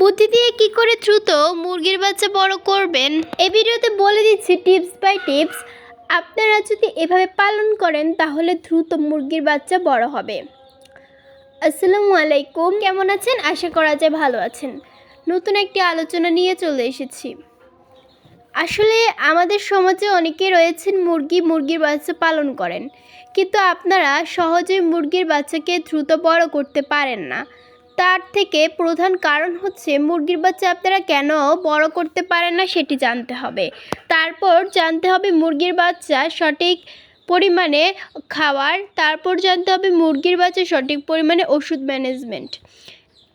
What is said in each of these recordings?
বুদ্ধি দিয়ে কি করে দ্রুত মুরগির বাচ্চা বড় করবেন? এই ভিডিওতে বলে দিচ্ছি টিপস বাই টিপস। আপনারা যদি এভাবে পালন করেন, তাহলে দ্রুত মুরগির বাচ্চা বড় হবে। আসসালামু আলাইকুম। কেমন আছেন? আশা করা যায় ভালো আছেন। নতুন একটি আলোচনা নিয়ে চলে এসেছি। আসলে আমাদের সমাজে অনেকে রয়েছেন মুরগি মুরগির বাচ্চা পালন করেন। কিন্তু আপনারা সহজে মুরগির বাচ্চাকে দ্রুত বড় করতে পারেন না। তার থেকে প্রধান কারণ হচ্ছে মুরগির বাচ্চা আপনারা কেন বড় করতে পারেন না সেটি জানতে হবে। তারপর জানতে হবে মুরগির বাচ্চা সঠিক পরিমাণে খাওয়ার, তারপর জানতে হবে মুরগির বাচ্চা সঠিক পরিমাণে ওষুধ ম্যানেজমেন্ট।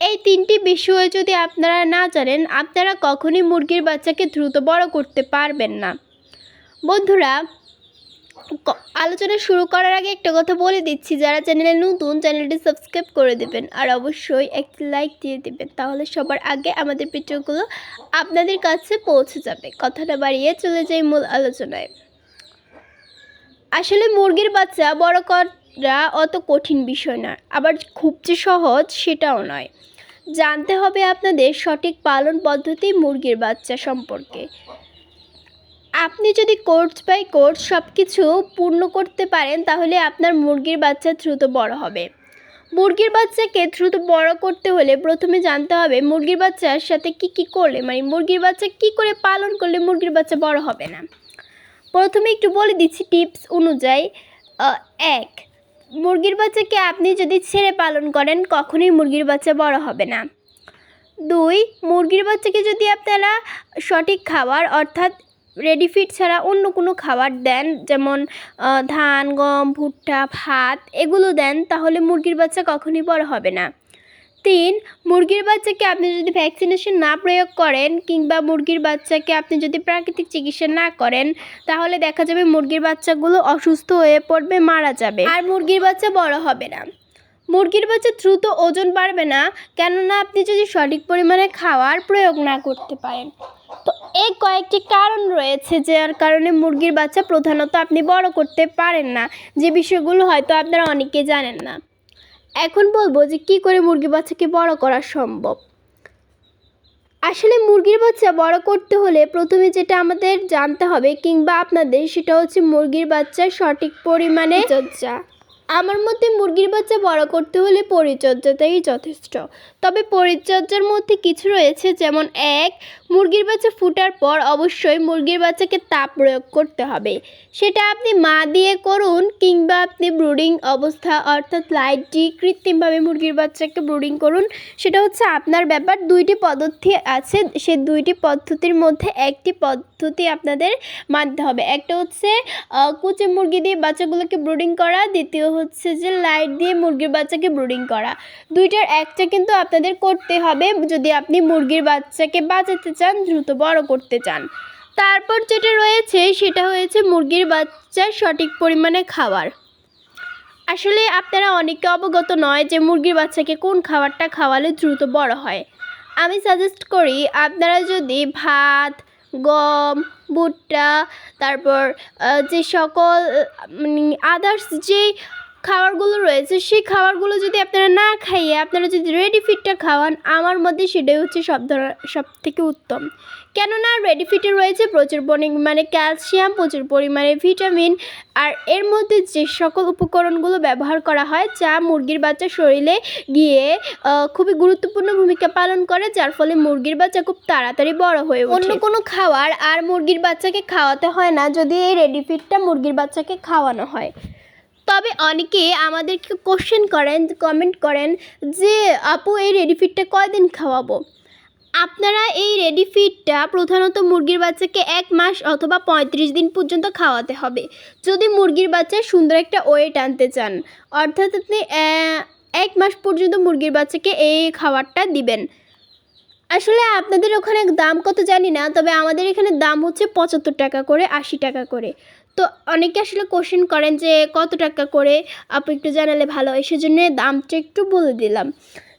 এই তিনটি বিষয় যদি আপনারা না জানেন, আপনারা কখনই মুরগির বাচ্চাকে দ্রুত বড় করতে পারবেন না। বন্ধুরা আলোচনা শুরু করার আগে একটা কথা বলে দিচ্ছি, যারা চ্যানেলে নতুন, চ্যানেলটি সাবস্ক্রাইব করে দেবেন আর অবশ্যই একটি লাইক দিয়ে দেবেন, তাহলে সবার আগে আমাদের ভিডিওগুলো আপনাদের কাছে পৌঁছে যাবে। কথাটা বাড়িয়ে চলে যাই মূল আলোচনায়। আসলে মুরগির বাচ্চা বড় করা অত কঠিন বিষয় না, আবার খুব যে সহজ সেটাও নয়। জানতে হবে আপনাদের সঠিক পালন পদ্ধতি মুরগির বাচ্চা সম্পর্কে। আপনি যদি কোর্স বাই কোর্স সব কিছু পূর্ণ করতে পারেন, তাহলে আপনার মুরগির বাচ্চা দ্রুত বড় হবে। মুরগির বাচ্চাকে দ্রুত বড় করতে হলে প্রথমে জানতে হবে মুরগির বাচ্চার সাথে কি কি করলে মানে মুরগির বাচ্চা কি করে পালন করলে মুরগির বাচ্চা বড় হবে না। প্রথমে একটু বলে দিচ্ছি টিপস অনুযায়ী এক, মুরগির বাচ্চাকে আপনি যদি ছেড়ে পালন করেন, কখনোই মুরগির বাচ্চা বড় হবে না। দুই, মুরগির বাচ্চাকে যদি আপনারা সঠিক খাবার, অর্থাৎ রেডি ফিড ছাড়া অন্য কোনো খাবার দেন, যেমন ধান, গম, ভুট্টা, ভাত, এগুলো দেন, তাহলে মুরগির বাচ্চা কখনই বড় হবে না। তিন, মুরগির বাচ্চাকে আপনি যদি ভ্যাকসিনেশন না প্রয়োগ করেন কিংবা মুরগির বাচ্চাকে আপনি যদি প্রাকৃতিক চিকিৎসা না করেন, তাহলে দেখা যাবে মুরগির বাচ্চাগুলো অসুস্থ হয়ে পড়বে, মারা যাবে। আর মুরগির বাচ্চা বড় হবে না। মুরগির বাচ্চা দ্রুত ওজন বাড়বে না, কেননা আপনি যদি সঠিক পরিমাণে খাওয়ার প্রয়োগ না করতে পারেন। এই কয়েকটি কারণ রয়েছে যার কারণে মুরগির বাচ্চা প্রধানত আপনি বড় করতে পারেন না। যে বিষয়গুলো হয়তো আপনারা অনেকে জানেন না। এখন বলব যে কি করে মুরগির বাচ্চাকে বড় করা সম্ভব? আসলে মুরগির বাচ্চা বড় করতে হলে প্রথমে যেটা আমাদের জানতে হবে কিংবা আপনাদের সেটা হচ্ছে মুরগির বাচ্চার সঠিক পরিমাণে চর্চা আমার মতে মুরগির বাচ্চা বড় করতে হলে পরিচর্যাটাই যথেষ্ট। তবে পরিচর্যার মধ্যে কিছু রয়েছে, যেমন এক, মুরগির বাচ্চা ফুটার পর অবশ্যই মুরগির বাচ্চাকে তাপ প্রয়োগ করতে হবে। সেটা আপনি মা দিয়ে করুন কিংবা আপনি ব্রুডিং অবস্থা অর্থাৎ লাইট দিয়ে কৃত্রিমভাবে মুরগির বাচ্চাকে ব্রুডিং করুন, সেটা হচ্ছে আপনার ব্যাপার। দুইটি পদ্ধতি আছে, সে দুইটি পদ্ধতির মধ্যে একটি পদ্ধতি আপনাদের মানতে হবে। একটা হচ্ছে কুচি মুরগি দিয়ে বাচ্চাগুলোকে ব্রুডিং করা, দ্বিতীয় হচ্ছে যে লাইট দিয়ে মুরগির বাচ্চাকে ব্রুডিং করা। দুইটার একটা কিন্তু আপনাদের করতে হবে, যদি আপনি মুরগির বাচ্চাকে বাঁচাতে চান, দ্রুত বড় করতে চান। তারপর যেটা রয়েছে, সেটা হয়েছে মুরগির বাচ্চার সঠিক পরিমাণে খাবার আসলে আপনারা অনেকে অবগত নয় যে মুরগির বাচ্চাকে কোন খাবারটা খাওয়ালে দ্রুত বড় হয়। আমি সাজেস্ট করি, আপনারা যদি ভাত, গম, ভুট্টা, তারপর যে সকল আদার্স যে খাবারগুলো রয়েছে, সেই খাবারগুলো যদি আপনারা না খাইয়ে আপনারা যদি রেডি ফিডটা খাওয়ান, আমার মধ্যে সেটাই হচ্ছে সব ধরনের সব থেকে উত্তম। কেননা রেডি ফিটে রয়েছে প্রচুর পরিমাণে ক্যালসিয়াম প্রচুর পরিমাণে ভিটামিন আর এর মধ্যে যে সকল উপকরণগুলো ব্যবহার করা হয়, যা মুরগির বাচ্চা শরীরে গিয়ে খুবই গুরুত্বপূর্ণ ভূমিকা পালন করে, যার ফলে মুরগির বাচ্চা খুব তাড়াতাড়ি বড় হয়ে অন্য কোনো খাবার আর মুরগির বাচ্চাকে খাওয়াতে হয় না যদি এই রেডি ফিডটা মুরগির বাচ্চাকে খাওয়ানো হয়। তবে অনেকে আমাদেরকে কোশ্চেন করেন কমেন্ট করেন যে, আপু, এই রেডি ফিডটা কয়দিন খাওয়াবো? আপনারা এই রেডি ফিডটা প্রধানত মুরগির বাচ্চাকে এক মাস অথবা পঁয়ত্রিশ দিন পর্যন্ত খাওয়াতে হবে। যদি মুরগির বাচ্চার সুন্দর একটা ওয়েট আনতে চান, অর্থাৎ আপনি এক মাস পর্যন্ত মুরগির বাচ্চাকে এই খাবারটা দিবেন। আসলে আপনাদের ওখানে দাম কত জানি না, তবে আমাদের এখানে দাম হচ্ছে পঁচাত্তর টাকা করে, আশি টাকা করে। তো অনেকে আসলে কোশ্চেন করেন যে, কত টাকা করে? আপনি একটু জানালে ভালো হয়, সেজন্য দামটা একটু বলে দিলাম।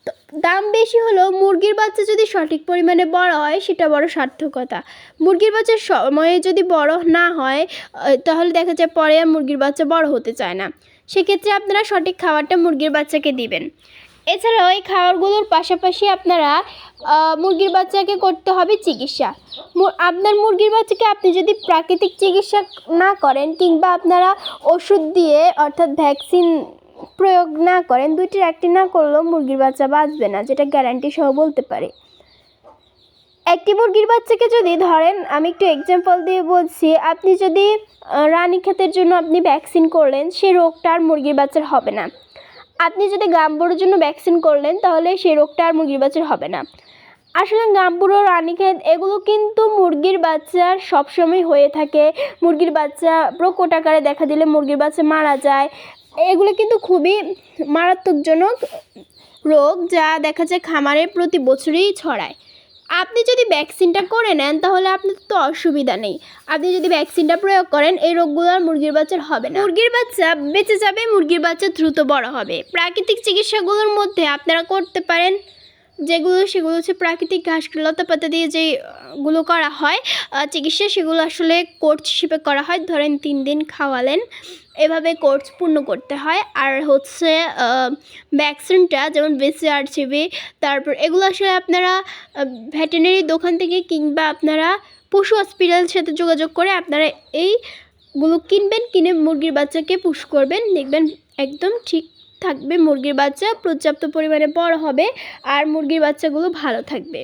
তো দাম বেশি হলেও মুরগির বাচ্চা যদি সঠিক পরিমাণে বড় হয়, সেটা বড় সার্থকতা। মুরগির বাচ্চার সময়ে যদি বড় না হয় তাহলে দেখা যায় পরে আর মুরগির বাচ্চা বড় হতে চায় না। সেক্ষেত্রে আপনারা সঠিক খাবারটা মুরগির বাচ্চাকে দিবেন। এছাড়াও এই খাবারগুলোর পাশাপাশি আপনারা মুরগির বাচ্চাকে করতে হবে চিকিৎসা। আপনার মুরগির বাচ্চাকে আপনি যদি প্রাকৃতিক চিকিৎসা না করেন কিংবা আপনারা ওষুধ দিয়ে অর্থাৎ ভ্যাকসিন প্রয়োগ না করেন দুইটির একটি না করলেও মুরগির বাচ্চা বাঁচবে না যেটা গ্যারান্টি সহ বলতে পারি। একটি মুরগির বাচ্চাকে যদি ধরেন আমি একটু এক্সাম্পল দিয়ে বলছি আপনি যদি আহ, রানীক্ষেতের জন্য আপনি ভ্যাকসিন করলেন সেই রোগটা আর মুরগির বাচ্চার হবে না। আপনি যদি গাম্বুরোর জন্য ভ্যাকসিন করলেন, তাহলে সেই রোগটা আর মুরগির বাচ্চার হবে না। আসলে গাম্বুরো রানীক্ষেত, এগুলো কিন্তু মুরগির বাচ্চার সবসময় হয়ে থাকে। মুরগির বাচ্চা প্রকট আকারে দেখা দিলে মুরগির বাচ্চা মারা যায়। এগুলো কিন্তু খুবই মারাত্মকজনক রোগ যা দেখা যায় খামারে প্রতি বছরই ছড়ায়। আপনি যদি ভ্যাকসিনটা করে নেন, তাহলে আপনার তো অসুবিধা নেই। আপনি যদি ভ্যাকসিনটা প্রয়োগ করেন, এই রোগগুলো আর মুরগির বাচ্চার হবে না। মুরগির বাচ্চা বেঁচে যাবে, মুরগির বাচ্চা দ্রুত বড় হবে। প্রাকৃতিক চিকিৎসাগুলোর মধ্যে আপনারা করতে পারেন যেগুলো, সেগুলো হচ্ছে প্রাকৃতিক ঘাস লতা পাতা দিয়ে যেগুলো করা হয় চিকিৎসা সেগুলো আসলে কোর্স হিসেবে করা হয়। ধরেন তিন দিন খাওয়ালেন, এভাবে কোর্স পূর্ণ করতে হয়। আর হচ্ছে ভ্যাকসিনটা যেমন বিসিআরসিবি, তারপর এগুলো আসলে আপনারা ভেটেরিনারি দোকান থেকে কিংবা আপনারা পশু হসপিটালের সাথে যোগাযোগ করে আপনারা এইগুলো কিনবেন, কিনে মুরগির বাচ্চাকে পুশ করবেন। দেখবেন একদম ঠিক থাকবে মুরগির বাচ্চা পর্যাপ্ত পরিমাণে বড় হবে আর মুরগির বাচ্চাগুলো ভালো থাকবে।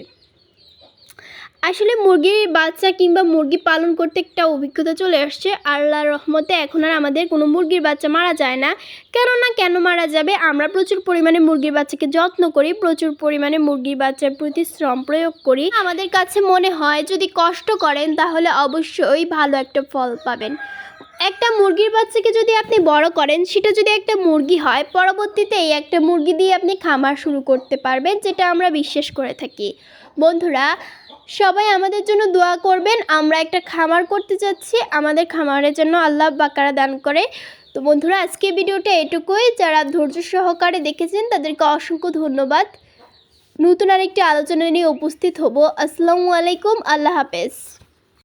আসলে মুরগির বাচ্চা কিংবা মুরগি পালন করতে একটা অভিজ্ঞতা চলে আসছে। আল্লাহর রহমতে এখন আর আমাদের কোনো মুরগির বাচ্চা মারা যায় না। কেননা কেন মারা যাবে? আমরা প্রচুর পরিমাণে মুরগির বাচ্চাকে যত্ন করি, প্রচুর পরিমাণে মুরগির বাচ্চার প্রতি শ্রম প্রয়োগ করি। আমাদের কাছে মনে হয় যদি কষ্ট করেন তাহলে অবশ্যই ভালো একটা ফল পাবেন। একটা মুরগির বাচ্চাকে যদি আপনি বড় করেন, সেটা যদি একটা মুরগি হয়, পরবর্তীতে এই একটা মুরগি দিয়ে আপনি খামার শুরু করতে পারবেন, যেটা আমরা বিশ্বাস করে থাকি। বন্ধুরা সবাই আমাদের জন্য দোয়া করবেন। আমরা একটা খামার করতে যাচ্ছি। আমাদের খামারের জন্য আল্লাহ বাকারা দান করে। তো বন্ধুরা, আজকে ভিডিওটা এটুকুই। যারা ধৈর্য সহকারে দেখেছেন, তাদেরকে অসংখ্য ধন্যবাদ। নতুন আরেকটি আলোচনা নিয়ে উপস্থিত হব। আসসালামু আলাইকুম। আল্লাহ হাফেজ।